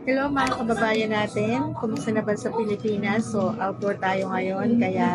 Hello mga kababayan natin, kumusta na ba sa Pilipinas? So outdoor tayo ngayon kaya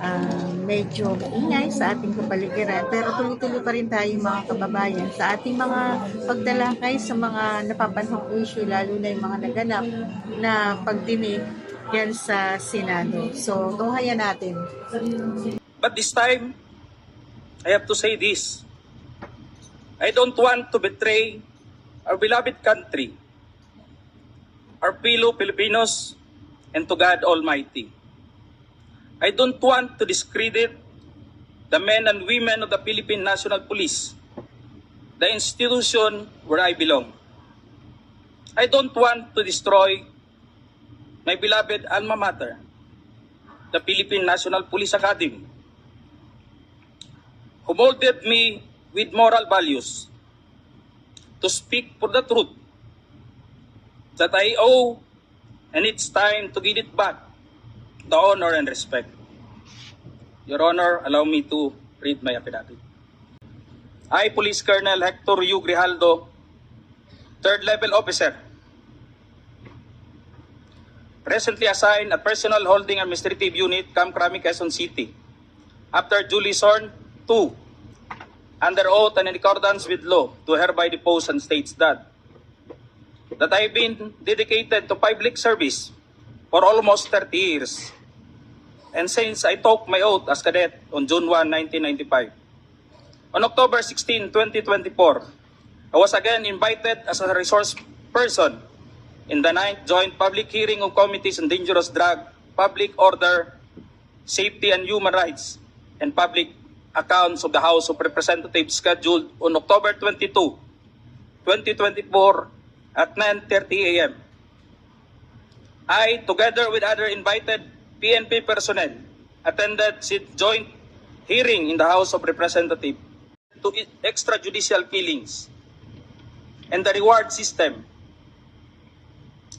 ah, medyo maingay sa ating kapaligiran pero tuloy-tuloy pa rin tayo mga kababayan sa ating mga pagtalakay sa mga napapanhong issue lalo na yung mga naganap na pagdinig yan sa Senado. So tunghayan natin. But this time, I have to say this. I don't want to betray our beloved country, our fellow Filipinos, and to God Almighty. I don't want to discredit the men and women of the Philippine National Police, the institution where I belong. I don't want to destroy my beloved alma mater, the Philippine National Police Academy who molded me with moral values to speak for the truth that I owe, and it's time to give it back the honor and respect. Your Honor, allow me to read my affidavit. I, Police Colonel Hector U. Grijaldo, third level officer, presently assigned at Personal Holding Administrative Unit, Camp Crami, Quezon City, after duly sworn to, under oath and in accordance with law, to hereby depose and states that that I have been dedicated to public service for almost 30 years. And since I took my oath as cadet on June 1, 1995, on October 16, 2024, I was again invited as a resource person in the ninth joint public hearing of committees on dangerous drug, public order, safety and human rights, and public accounts of the House of Representatives scheduled on October 22, 2024 at 9.30 a.m. I, together with other invited PNP personnel, attended the joint hearing in the House of Representatives to extrajudicial killings and the reward system.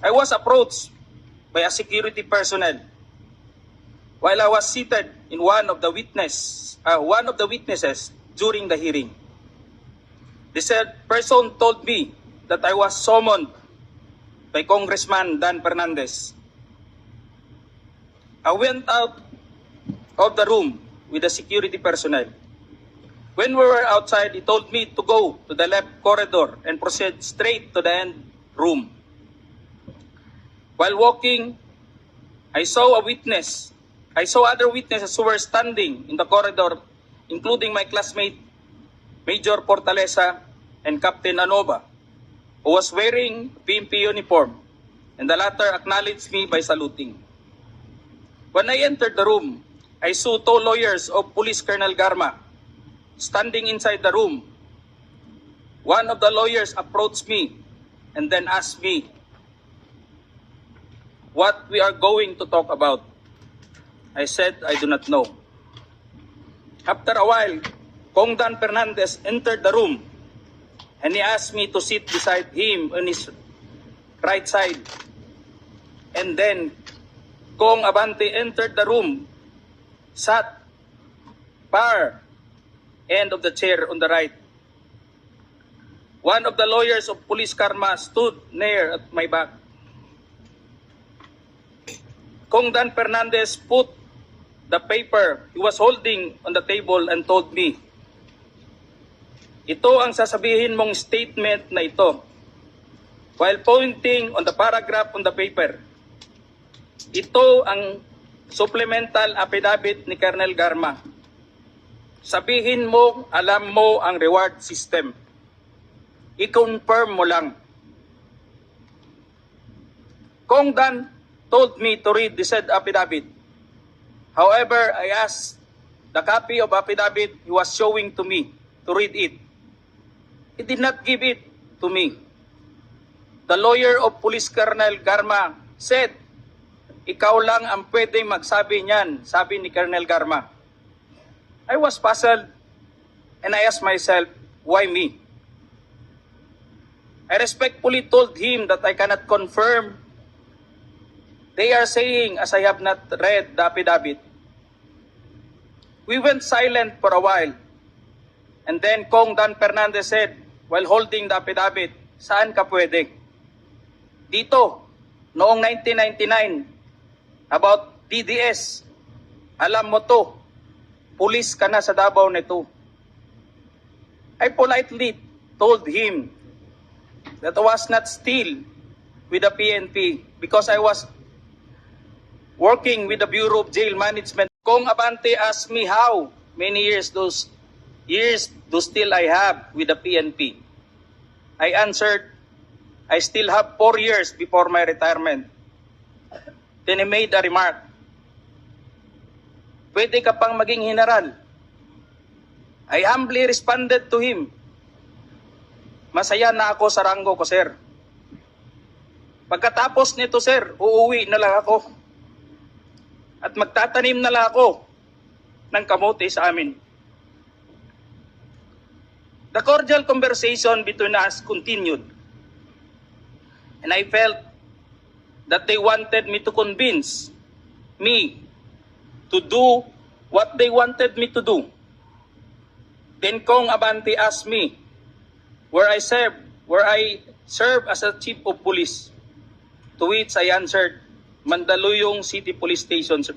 I was approached by a security personnel while I was seated in one of the witness, uh, one of the witnesses during the hearing. Said person told me that I was summoned by Congressman Dan Fernandez. I went out of the room with the security personnel. When we were outside, he told me to go to the left corridor and proceed straight to the end room. While walking, I saw a witness. I saw other witnesses who were standing in the corridor, including my classmate, Major Portalesa and Captain Anova, who was wearing PMP uniform, and the latter acknowledged me by saluting. When I entered the room, I saw two lawyers of Police Colonel Garma standing inside the room. One of the lawyers approached me and then asked me what we are going to talk about. I said I do not know. After a while, Kong Dan Fernandez entered the room and he asked me to sit beside him on his right side. And then Kong Abante entered the room, sat far end of the chair on the right. One of the lawyers of Police Karma stood near at my back. Kong Dan Fernandez put the paper he was holding on the table and told me, ito ang sasabihin mong statement na ito. While pointing on the paragraph on the paper, ito ang supplemental affidavit ni Colonel Garma. Sabihin mo, alam mo ang reward system. I-confirm mo lang. Kong Dan told me to read the said affidavit. However, I asked the copy of affidavit he was showing to me to read it. He did not give it to me. The lawyer of Police Colonel Garma said, ikaw lang ang pwede magsabi niyan, sabi ni Colonel Garma. I was puzzled and I asked myself, why me? I respectfully told him that I cannot confirm. They are saying as I have not read the affidavit. We went silent for a while. And then Kong Dan Fernandez said, while holding the affidavit, saan ka pwede? dito noong 1999 about DDS. Alam mo to, pulis ka na sa Davao nito. I politely told him that I was not still with the PNP because I was working with the Bureau of Jail Management. Kung Abante asked me how many years those years do still I have with the PNP, I answered, I still have four years before my retirement. Then he made a remark, pwede ka pang maging general. I humbly responded to him, masaya na ako sa ranggo ko, sir. Pagkatapos nito, sir, uuwi na lang ako. At magtatanim na lang ako ng kamote sa amin. The cordial conversation between us continued. And I felt that they wanted me to convince me to do what they wanted me to do. Then Kong Abante asked me where I serve, where I serve as a chief of police. To which I answered, Mandaluyong City Police Station. sir."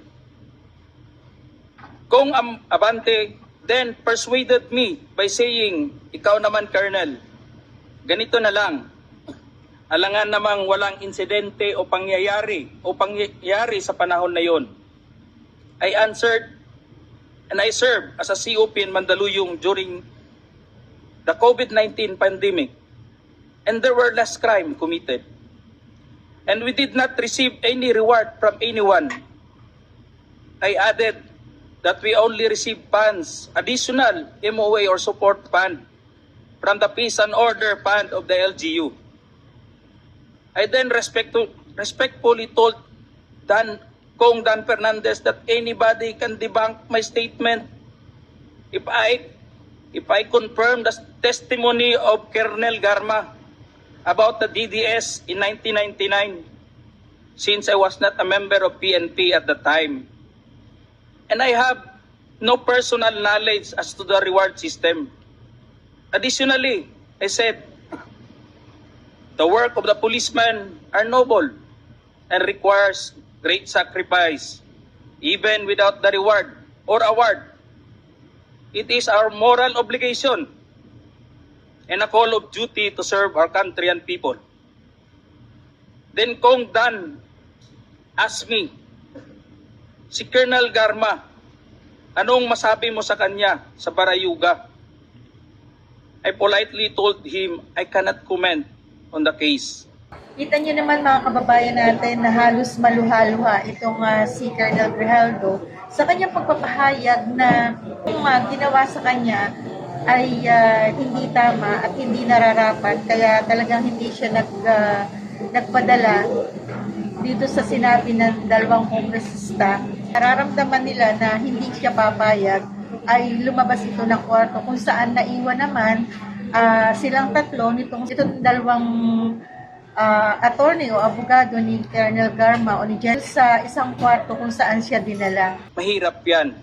Kong Am- Abante then persuaded me by saying, ikaw naman, Colonel, ganito na lang. Alangan namang walang insidente o pangyayari o pangyayari sa panahon na yon. I answered and I served as a COP in Mandaluyong during the COVID-19 pandemic and there were less crime committed. And we did not receive any reward from anyone. I added that we only received funds, additional MOA or support fund from the Peace and Order Fund of the LGU. I then respect to, respectfully told Dan Kong Dan Fernandez that anybody can debunk my statement if I if I confirm the testimony of Colonel Garma about the DDS in 1999 since I was not a member of PNP at the time. And I have no personal knowledge as to the reward system. Additionally, I said, the work of the policemen are noble and requires great sacrifice, even without the reward or award. It is our moral obligation and a call of duty to serve our country and people. Then Kong Dan asked me, si Colonel Garma, anong masabi mo sa kanya sa Barayuga? I politely told him I cannot comment on the case. Kita niyo naman mga kababayan natin na halos maluha-luha itong ah, si Colonel Grijaldo sa kanyang pagpapahayag na yung ah, ginawa sa kanya ay ah, hindi tama at hindi nararapat kaya talagang hindi siya nag, ah, nagpadala dito sa sinabi ng dalawang kongresista. Nararamdaman nila na hindi siya papayag ay lumabas ito ng kwarto kung saan naiwan naman ah, silang tatlo nitong itong dalawang ah, attorney o abogado ni Colonel Garma o ni Jen sa isang kwarto kung saan siya dinala. Mahirap yan.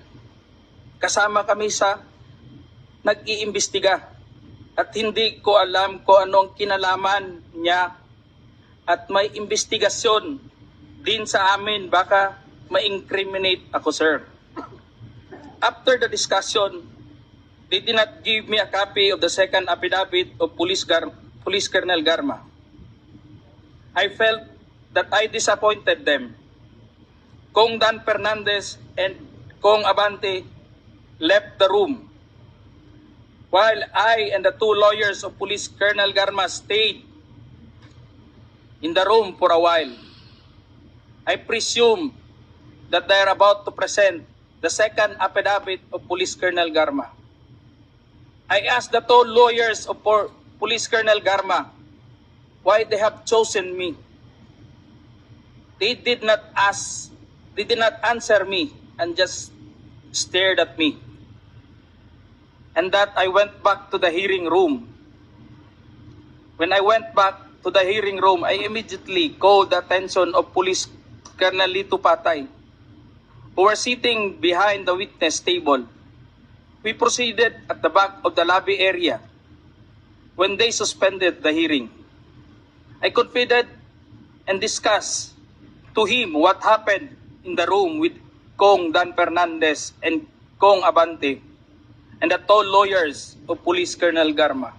Kasama kami sa nag-iimbestiga at hindi ko alam kung anong kinalaman niya at may investigasyon din sa amin baka ma-incriminate ako sir. After the discussion, they did not give me a copy of the second affidavit of Police, Gar- Police Colonel Garma. I felt that I disappointed them. Kong Dan Fernandez and Kong Abante left the room while I and the two lawyers of Police Colonel Garma stayed in the room for a while. I presume that they are about to present the second affidavit of Police Colonel Garma. I asked the two lawyers of Police Colonel Garma why they have chosen me. They did not ask, they did not answer me and just stared at me. And that I went back to the hearing room. When I went back to the hearing room, I immediately called the attention of Police Colonel Lito Patay, who were sitting behind the witness table. We proceeded at the back of the lobby area when they suspended the hearing. I confided and discuss to him what happened in the room with Kong Dan Fernandez and Kong Abante and the tall lawyers of Police Colonel Garma.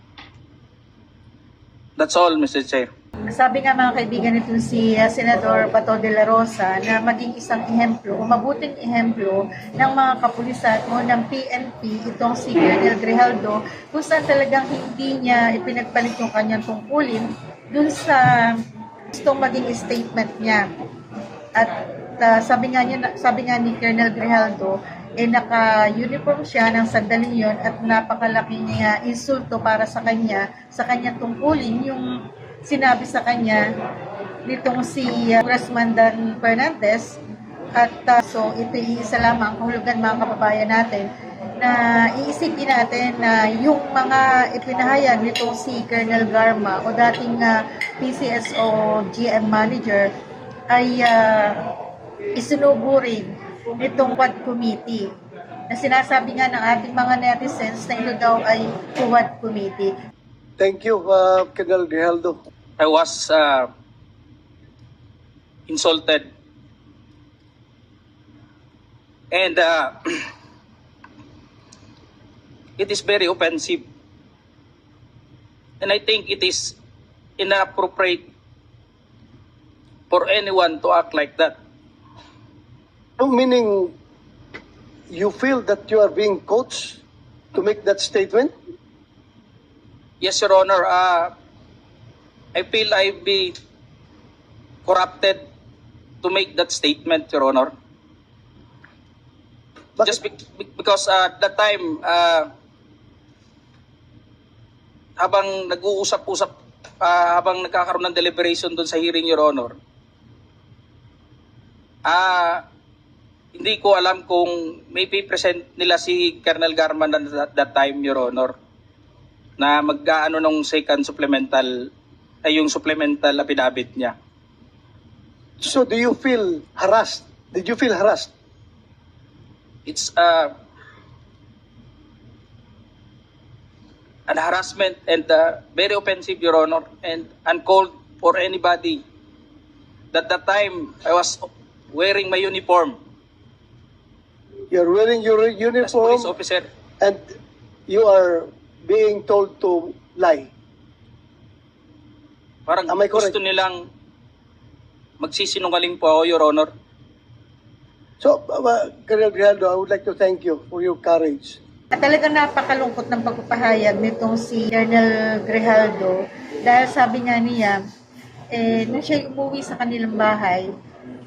That's all, Mr. Chair. Sabi nga mga kaibigan nito si uh, Senador Bato de la Rosa na maging isang ehemplo, o mabuting ehemplo ng mga kapulisan o ng PNP, itong si Colonel Grijaldo, kung saan talagang hindi niya ipinagpalit yung kanyang tungkulin dun sa gustong maging statement niya. At uh, sabi nga niya, sabi nga ni Colonel Grijaldo, eh naka-uniform siya ng sandaling yon at napakalaking uh, insulto para sa kanya, sa kanyang tungkulin, yung sinabi sa kanya nitong si uh, Rasmandan Fernandez at uh, so ito isa lamang kahulugan mga kababayan natin na iisipin natin na yung mga ipinahayag nitong si Colonel Garma o dating uh, PCSO GM manager ay uh, isinubo rin nitong Quad Committee na sinasabi nga ng ating mga netizens na ito daw ay Quad Committee. Thank you, uh, Colonel Grijaldo. I was uh, insulted. And uh, it is very offensive. And I think it is inappropriate for anyone to act like that. No, meaning you feel that you are being coached to make that statement? Yes, Your Honor. Uh, I feel I be corrupted to make that statement, Your Honor. Bakit? Just be- be- because uh, at that time, uh, habang nag-uusap-usap, uh, habang nagkakaroon ng deliberation doon sa hearing, Your Honor, ah, hindi ko alam kung may present nila si Colonel Garman at that, that time, Your Honor, na mag-ano nung second supplemental, ay yung supplemental affidavit niya. So do you feel harassed? Did you feel harassed? it's uh, an harassment and uh, very offensive, Your Honor, and uncalled for anybody. That that time I was wearing my uniform You're wearing your as uniform police officer. and you are being told to lie. Parang Am I correct? gusto nilang magsisinungaling po ako, Your Honor. So, uh, Colonel Grijaldo, I would like to thank you for your courage. At talagang napakalungkot ng pagpapahayag nitong si Colonel Grijaldo dahil sabi nga niya, eh, nung siya umuwi sa kanilang bahay,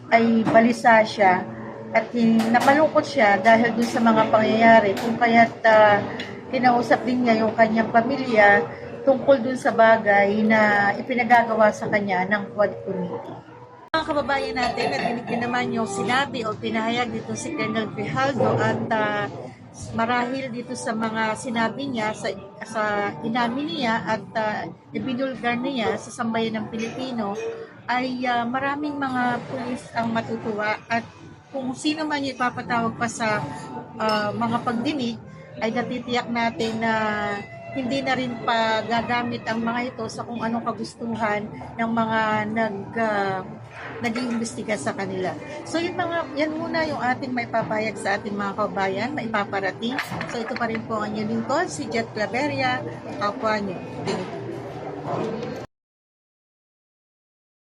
ay balisa siya at napalungkot siya dahil dun sa mga pangyayari kung kaya't uh, kinausap din niya yung kanyang pamilya tungkol dun sa bagay na ipinagagawa sa kanya ng Quad Committee. Mga kababayan natin, narinig niyo naman yung sinabi o pinahayag dito si Colonel Grijaldo at ah, marahil dito sa mga sinabi niya, sa, sa inamin niya at uh, ibinulgar niya sa sambayan ng Pilipino, ay ah, maraming mga pulis ang matutuwa at kung sino man yung ipapatawag pa sa ah, mga pagdinig, ay natitiyak natin na hindi na rin pa gagamit ang mga ito sa kung anong kagustuhan ng mga nag uh, nag-iimbestiga sa kanila. So yun mga yan muna yung ating may papayag sa ating mga kabayan, maipaparating. So ito pa rin po ang inyong lingkod, si Jet Claveria, kapwa niyo. Thank you.